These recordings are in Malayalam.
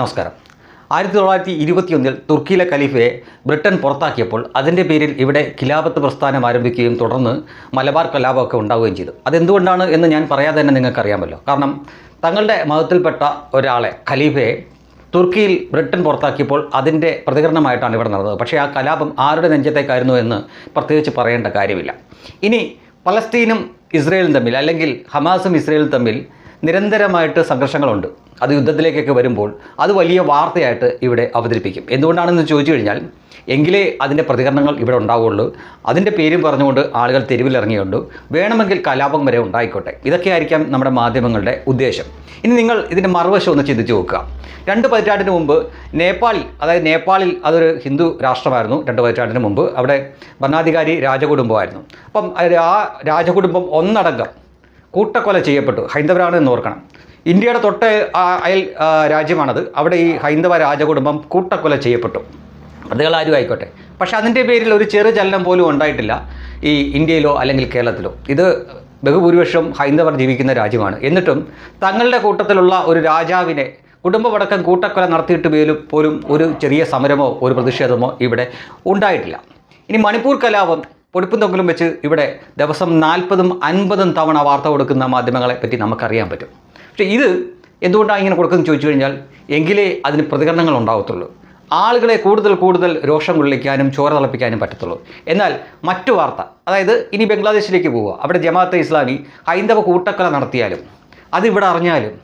നമസ്കാരം. ആയിരത്തി തൊള്ളായിരത്തി ഇരുപത്തിയൊന്നിൽ തുർക്കിയിലെ ഖലീഫയെ ബ്രിട്ടൻ പുറത്താക്കിയപ്പോൾ അതിന്റെ പേരിൽ ഇവിടെ ഖിലാഫത്ത് പ്രസ്ഥാനം ആരംഭിക്കുകയും തുടർന്ന് മലബാർ കലാപമൊക്കെ ഉണ്ടാവുകയും ചെയ്തു. അതെന്തുകൊണ്ടാണ് എന്ന് ഞാൻ പറയാതെ തന്നെ നിങ്ങൾക്കറിയാമല്ലോ. കാരണം തങ്ങളുടെ മതത്തിൽപ്പെട്ട ഒരാളെ ഖലീഫയെ തുർക്കിയിൽ ബ്രിട്ടൻ പുറത്താക്കിയപ്പോൾ അതിന്റെ പ്രതികരണമായിട്ടാണ് ഇവിടെ നടന്നത്. പക്ഷേ ആ കലാപം ആരുടെ നെഞ്ചത്തേക്കായിരുന്നു എന്ന് പ്രത്യേകിച്ച് പറയേണ്ട കാര്യമില്ല. ഇനി പലസ്തീനും ഇസ്രയേലും തമ്മിൽ അല്ലെങ്കിൽ ഹമാസും ഇസ്രയേലും തമ്മിൽ നിരന്തരമായിട്ട് സംഘർഷങ്ങളുണ്ട്. അത് യുദ്ധത്തിലേക്കൊക്കെ വരുമ്പോൾ അത് വലിയ വാർത്തയായിട്ട് ഇവിടെ അവതരിപ്പിക്കും. എന്തുകൊണ്ടാണെന്ന് ചോദിച്ചു കഴിഞ്ഞാൽ എങ്കിലേ അതിന്റെ പ്രതികരണങ്ങൾ ഇവിടെ ഉണ്ടാവുകയുള്ളൂ. അതിന്റെ പേരും പറഞ്ഞുകൊണ്ട് ആളുകൾ തെരുവിലിറങ്ങിയുണ്ട് വേണമെങ്കിൽ കലാപം വരെ ഉണ്ടായിക്കോട്ടെ. ഇതൊക്കെയായിരിക്കാം നമ്മുടെ മാധ്യമങ്ങളുടെ ഉദ്ദേശം. ഇനി നിങ്ങൾ ഇതിന്റെ മറുവശം ഒന്ന് ചിന്തിച്ച് നോക്കുക. രണ്ട് പതിറ്റാണ്ടിന് മുമ്പ് നേപ്പാൾ അതായത് നേപ്പാളിൽ അതൊരു ഹിന്ദു രാഷ്ട്രമായിരുന്നു. രണ്ട് പതിറ്റാണ്ടിന് മുമ്പ് അവിടെ ഭരണാധികാരി രാജകുടുംബമായിരുന്നു. അപ്പം ആ രാജകുടുംബം ഒന്നടങ്കം കൂട്ടക്കൊല ചെയ്യപ്പെട്ടു. ഹൈന്ദവരാണ് എന്ന് ഓർക്കണം. ഇന്ത്യയുടെ തൊട്ട് അയൽ രാജ്യമാണത്. അവിടെ ഈ ഹൈന്ദവ രാജകുടുംബം കൂട്ടക്കൊല ചെയ്യപ്പെട്ടു. അതുകൾ ആരും ആയിക്കോട്ടെ. പക്ഷെ അതിന്റെ പേരിൽ ഒരു ചെറു ചലനം പോലും ഉണ്ടായിട്ടില്ല ഈ ഇന്ത്യയിലോ അല്ലെങ്കിൽ കേരളത്തിലോ. ഇത് ബഹുഭൂരിപക്ഷം ഹൈന്ദവർ ജീവിക്കുന്ന രാജ്യമാണ്. എന്നിട്ടും തങ്ങളുടെ കൂട്ടത്തിലുള്ള ഒരു രാജാവിനെ കുടുംബമടക്കം കൂട്ടക്കൊല നടത്തിയിട്ട് പോലും പോലും ഒരു ചെറിയ സമരമോ ഒരു പ്രതിഷേധമോ ഇവിടെ ഉണ്ടായിട്ടില്ല. ഇനി മണിപ്പൂർ കലാപം പൊടിപ്പും തൊങ്ങലും വെച്ച് ഇവിടെ ദിവസം നാൽപ്പതും അൻപതും തവണ വാർത്ത കൊടുക്കുന്ന മാധ്യമങ്ങളെ പറ്റി നമുക്കറിയാൻ പറ്റും. പക്ഷേ ഇത് എന്തുകൊണ്ടാണ് ഇങ്ങനെ കൊടുക്കുന്നത് ചോദിച്ചു കഴിഞ്ഞാൽ എങ്കിലേ അതിന് പ്രതികരണങ്ങൾ ഉണ്ടാകത്തുള്ളൂ ആളുകളെ കൂടുതൽ കൂടുതൽ രോഷം കൊള്ളിക്കാനും ചോര തിളപ്പിക്കാനും പറ്റത്തുള്ളൂ. എന്നാൽ മറ്റു വാർത്ത അതായത് ഇനി ബംഗ്ലാദേശിലേക്ക് പോവുക. അവിടെ ജമാഅത്തെ ഇസ്ലാമി ഹൈന്ദവ കൂട്ടക്കൊല നടത്തിയാലും അതിവിടെ അറിഞ്ഞാലും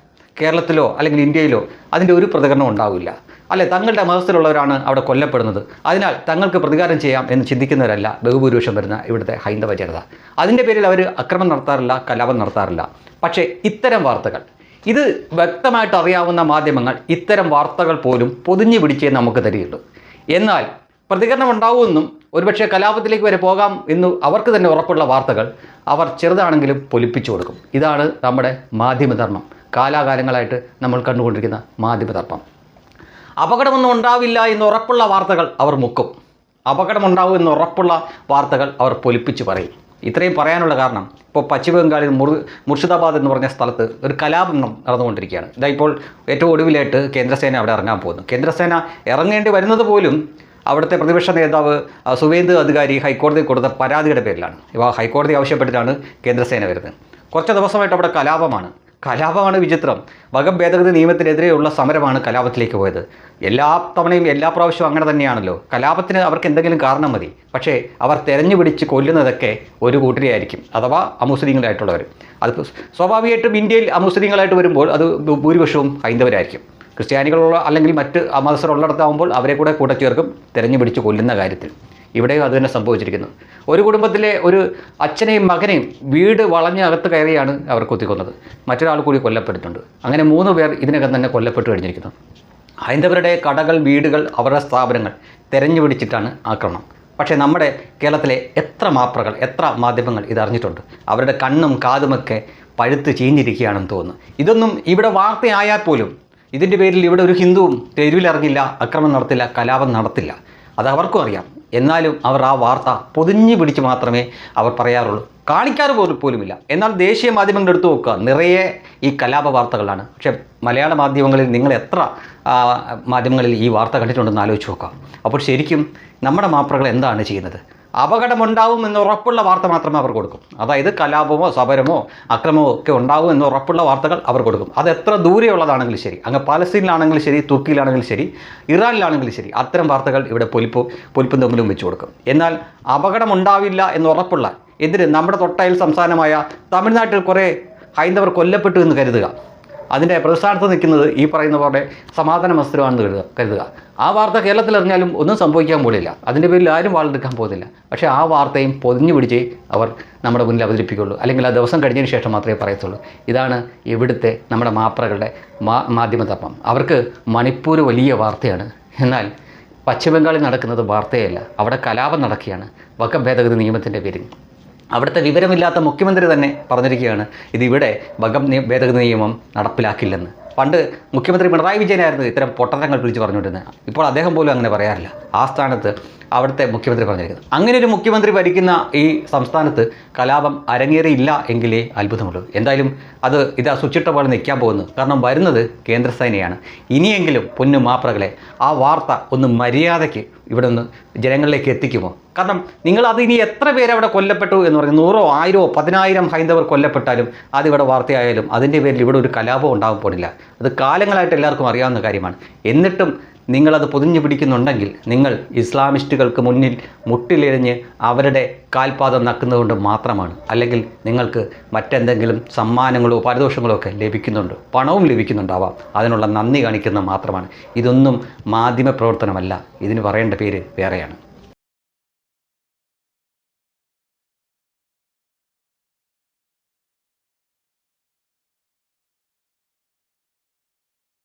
കേരളത്തിലോ അല്ലെങ്കിൽ ഇന്ത്യയിലോ അതിന്റെ ഒരു പ്രതികരണം ഉണ്ടാവില്ല. അല്ലെ തങ്ങളുടെ മതത്തിലുള്ളവരാണ് അവിടെ കൊല്ലപ്പെടുന്നത്. അതിനാൽ തങ്ങൾക്ക് പ്രതികാരം ചെയ്യാം എന്ന് ചിന്തിക്കുന്നവരല്ല ബഹുഭൂരിപക്ഷം വരുന്ന ഇവിടുത്തെ ഹൈന്ദവ ജനത. അതിന്റെ പേരിൽ അവർ അക്രമം നടത്താറില്ല കലാപം നടത്താറില്ല. പക്ഷേ ഇത്തരം വാർത്തകൾ ഇത് വ്യക്തമായിട്ട് അറിയാവുന്ന മാധ്യമങ്ങൾ ഇത്തരം വാർത്തകൾ പോലും പൊതിഞ്ഞു പിടിച്ചേ നമുക്ക് തരികയുള്ളൂ. എന്നാൽ പ്രതികരണം ഉണ്ടാവുമെന്നും ഒരുപക്ഷെ കലാപത്തിലേക്ക് വരെ പോകാം എന്ന് അവർക്ക് തന്നെ ഉറപ്പുള്ള വാർത്തകൾ അവർ ചെറുതാണെങ്കിലും പൊലിപ്പിച്ചു കൊടുക്കും. ഇതാണ് നമ്മുടെ മാധ്യമധർമ്മം. കാലാകാലങ്ങളായിട്ട് നമ്മൾ കണ്ടുകൊണ്ടിരിക്കുന്ന മാധ്യമതർപ്പം. അപകടമൊന്നും ഉണ്ടാവില്ല എന്ന് ഉറപ്പുള്ള വാർത്തകൾ അവർ മുക്കും. അപകടമുണ്ടാവും എന്ന് ഉറപ്പുള്ള വാർത്തകൾ അവർ പൊലിപ്പിച്ച് പറയും. ഇത്രയും പറയാനുള്ള കാരണം ഇപ്പോൾ പശ്ചിമ ബംഗാളിൽ മുർ മുർഷിദാബാദ് എന്ന് പറഞ്ഞ സ്ഥലത്ത് ഒരു കലാപം നടന്നുകൊണ്ടിരിക്കുകയാണ്. ഇതാ ഇപ്പോൾ ഏറ്റവും ഒടുവിലായിട്ട് കേന്ദ്രസേന അവിടെ ഇറങ്ങാൻ പോകുന്നു. കേന്ദ്രസേന ഇറങ്ങേണ്ടി വരുന്നത് പോലും അവിടുത്തെ പ്രതിപക്ഷ നേതാവ് സുവേന്ദു അധികാരി ഹൈക്കോടതി കൊടുത്ത പരാതിയുടെ പേരിലാണ്. ഇവ ഹൈക്കോടതി ആവശ്യപ്പെട്ടിട്ടാണ് കേന്ദ്രസേന വരുന്നത്. കുറച്ച് ദിവസമായിട്ട് അവിടെ കലാപമാണ്. കലാപമാണ് വിചിത്രം. വകം ഭേദഗതി നിയമത്തിനെതിരെയുള്ള സമരമാണ് കലാപത്തിലേക്ക് പോയത്. എല്ലാ തവണയും എല്ലാ പ്രാവശ്യവും അങ്ങനെ തന്നെയാണല്ലോ. കലാപത്തിന് അവർക്ക് എന്തെങ്കിലും കാരണം മതി. പക്ഷേ അവർ തെരഞ്ഞു പിടിച്ച് കൊല്ലുന്നതൊക്കെ ഒരു കൂട്ടരെയായിരിക്കും. അഥവാ അമുസ്ലിങ്ങളായിട്ടുള്ളവർ. അത് സ്വാഭാവികമായിട്ടും ഇന്ത്യയിൽ അമുസ്ലിങ്ങളായിട്ട് വരുമ്പോൾ അത് ഭൂരിപക്ഷവും ഹൈന്ദവരായിരിക്കും. ക്രിസ്ത്യാനികളുള്ള അല്ലെങ്കിൽ മറ്റ് മതസ്ഥരുള്ളിടത്താവുമ്പോൾ അവരെ കൂടെ കൂടെ ചേർക്കും തെരഞ്ഞു പിടിച്ച് കൊല്ലുന്ന കാര്യത്തിൽ. ഇവിടെയും അത് തന്നെ സംഭവിച്ചിരിക്കുന്നു. ഒരു കുടുംബത്തിലെ ഒരു അച്ഛനെയും മകനെയും വീട് വളഞ്ഞ അകത്ത് കയറിയാണ് അവർ കുത്തിക്കൊന്നത്. മറ്റൊരാൾ കൂടി കൊല്ലപ്പെട്ടിട്ടുണ്ട്. അങ്ങനെ മൂന്ന് പേർ ഇതിനകം തന്നെ കൊല്ലപ്പെട്ടു കഴിഞ്ഞിരിക്കുന്നു. ഹൈന്ദവരുടെ കടകൾ വീടുകൾ അവരുടെ സ്ഥാപനങ്ങൾ തെരഞ്ഞു പിടിച്ചിട്ടാണ് ആക്രമണം. പക്ഷേ നമ്മുടെ കേരളത്തിലെ എത്ര മാപ്രകൾ എത്ര മാധ്യമങ്ങൾ ഇതറിഞ്ഞിട്ടുണ്ട് അവരുടെ കണ്ണും കാതുമൊക്കെ പഴുത്ത് ചീഞ്ഞിരിക്കുകയാണെന്ന് തോന്നുന്നു. ഇതൊന്നും ഇവിടെ വാർത്തയായാൽ പോലും ഇതിന്റെ പേരിൽ ഇവിടെ ഒരു ഹിന്ദുവും തെരുവിലിറങ്ങില്ല അക്രമം നടത്തില്ല കലാപം നടത്തില്ല. അത് അവർക്കും അറിയാം. എന്നാലും അവർ ആ വാർത്ത പൊതിഞ്ഞു പിടിച്ച് മാത്രമേ അവർ പറയാറുള്ളൂ. കാണിക്കാറ് പോലും പോലുമില്ല. എന്നാൽ ദേശീയ മാധ്യമങ്ങൾ എടുത്തു നോക്കുക. നിറയെ ഈ കലാപ വാർത്തകളാണ്. പക്ഷേ മലയാള മാധ്യമങ്ങളിൽ നിങ്ങൾ എത്ര മാധ്യമങ്ങളിൽ ഈ വാർത്ത കണ്ടിട്ടുണ്ടെന്ന് ആലോചിച്ച് നോക്കുക. അപ്പോൾ ശരിക്കും നമ്മുടെ മാപ്രകൾ എന്താണ് ചെയ്യുന്നത്? അപകടമുണ്ടാവും എന്ന് ഉറപ്പുള്ള വാർത്ത മാത്രമേ അവർ കൊടുക്കും. അതായത് കലാപമോ സമരമോ അക്രമമോ ഒക്കെ ഉണ്ടാവും എന്ന് ഉറപ്പുള്ള വാർത്തകൾ അവർ കൊടുക്കും. അത് എത്ര ദൂരെയുള്ളതാണെങ്കിലും ശരി. അങ്ങ് പാലസ്തീനിലാണെങ്കിലും ശരി തുർക്കിയിലാണെങ്കിലും ശരി ഇറാനിലാണെങ്കിലും ശരി അത്തരം വാർത്തകൾ ഇവിടെ പൊലിപ്പ് പൊലിപ്പും തമ്മിലും വെച്ച് കൊടുക്കും. എന്നാൽ അപകടമുണ്ടാവില്ല എന്ന് ഉറപ്പുള്ള എന്തിന് നമ്മുടെ തൊട്ടയൽ സംസ്ഥാനമായ തമിഴ്നാട്ടിൽ കുറേ ഹൈന്ദവർ കൊല്ലപ്പെട്ടു എന്ന് കരുതുക. അതിന്റെ പ്രതിസ്ഥാനത്ത് നിൽക്കുന്നത് ഈ പറയുന്ന പോലെ സമാധാന മത്സരമാണെന്ന് കരുതുക കരുതുക. ആ വാർത്ത കേരളത്തിൽ അറിഞ്ഞാലും ഒന്നും സംഭവിക്കാൻ പോലില്ല അതിന്റെ പേരിൽ ആരും വാളെടുക്കാൻ പോകുന്നില്ല. പക്ഷേ ആ വാർത്തയും പൊതിഞ്ഞു പിടിച്ചേ അവർ നമ്മുടെ മുന്നിൽ അവതരിപ്പിക്കുള്ളൂ. അല്ലെങ്കിൽ ആ ദിവസം കഴിഞ്ഞതിന് ശേഷം മാത്രമേ പറയത്തുള്ളൂ. ഇതാണ് ഇവിടുത്തെ നമ്മുടെ മാപ്രകളുടെ മാ മാധ്യമധർമ്മം അവർക്ക് മണിപ്പൂർ വലിയ വാർത്തയാണ്. എന്നാൽ പശ്ചിമബംഗാളിൽ നടക്കുന്നത് വാർത്തയല്ല. അവിടെ കലാപം നടക്കുകയാണ്. വക്കഭേദഗതി നിയമത്തിന്റെ പേരിൽ. അവിടുത്തെ വിവരമില്ലാത്ത മുഖ്യമന്ത്രി തന്നെ പറഞ്ഞിരിക്കുകയാണ് ഇതിവിടെ നിയ- ഭേദഗതി നിയമം നടപ്പിലാക്കില്ലെന്ന്. പണ്ട് മുഖ്യമന്ത്രി പിണറായി വിജയനായിരുന്നു ഇത്തരം പൊട്ടത്തങ്ങൾ വിളിച്ച് പറഞ്ഞുകൊണ്ടിരുന്നത്. ഇപ്പോൾ അദ്ദേഹം പോലും അങ്ങനെ പറയാറില്ല. ആ സ്ഥാനത്ത് അവിടുത്തെ മുഖ്യമന്ത്രി പറഞ്ഞിരിക്കുന്നത് അങ്ങനെ ഒരു മുഖ്യമന്ത്രി ഭരിക്കുന്ന ഈ സംസ്ഥാനത്ത് കലാപം അരങ്ങേറിയില്ല എങ്കിലേ അത്ഭുതമുള്ളൂ. എന്തായാലും അത് ഇതാ സ്വിച്ചിട്ട പോലെ നിൽക്കാൻ പോകുന്നു. കാരണം വരുന്നത് കേന്ദ്ര സേനയാണ്. ഇനിയെങ്കിലും പൊന്നു മാപ്രകളെ ആ വാർത്ത ഒന്ന് മര്യാദയ്ക്ക് ഇവിടെ നിന്ന് ജനങ്ങളിലേക്ക് എത്തിക്കുമോ? കാരണം നിങ്ങൾ അത് ഇനി എത്ര പേര് അവിടെ കൊല്ലപ്പെട്ടു എന്ന് പറഞ്ഞാൽ നൂറോ ആയിരോ പതിനായിരം ഹൈന്ദവർ കൊല്ലപ്പെട്ടാലും അതിവിടെ വാർത്തയായാലും അതിന്റെ പേരിൽ ഇവിടെ ഒരു കലാപം ഉണ്ടാകാൻ പോടില്ല അത് കാലങ്ങളായിട്ട് എല്ലാവർക്കും അറിയാവുന്ന കാര്യമാണ്. എന്നിട്ടും നിങ്ങളത് പൊതിഞ്ഞു പിടിക്കുന്നുണ്ടെങ്കിൽ നിങ്ങൾ ഇസ്ലാമിസ്റ്റുകൾക്ക് മുന്നിൽ മുട്ടിലെറിഞ്ഞ് അവരുടെ കാൽപാദം നക്കുന്നതുകൊണ്ട് മാത്രമാണ്. അല്ലെങ്കിൽ നിങ്ങൾക്ക് മറ്റെന്തെങ്കിലും സമ്മാനങ്ങളോ പാരിതോഷങ്ങളോ ഒക്കെ ലഭിക്കുന്നുണ്ട്. പണവും ലഭിക്കുന്നുണ്ടാവാം. അതിനുള്ള നന്ദി കാണിക്കുന്ന മാത്രമാണ്. ഇതൊന്നും മാധ്യമ പ്രവർത്തനമല്ല ഇതിന് പറയേണ്ട പേര് വേറെയാണ്.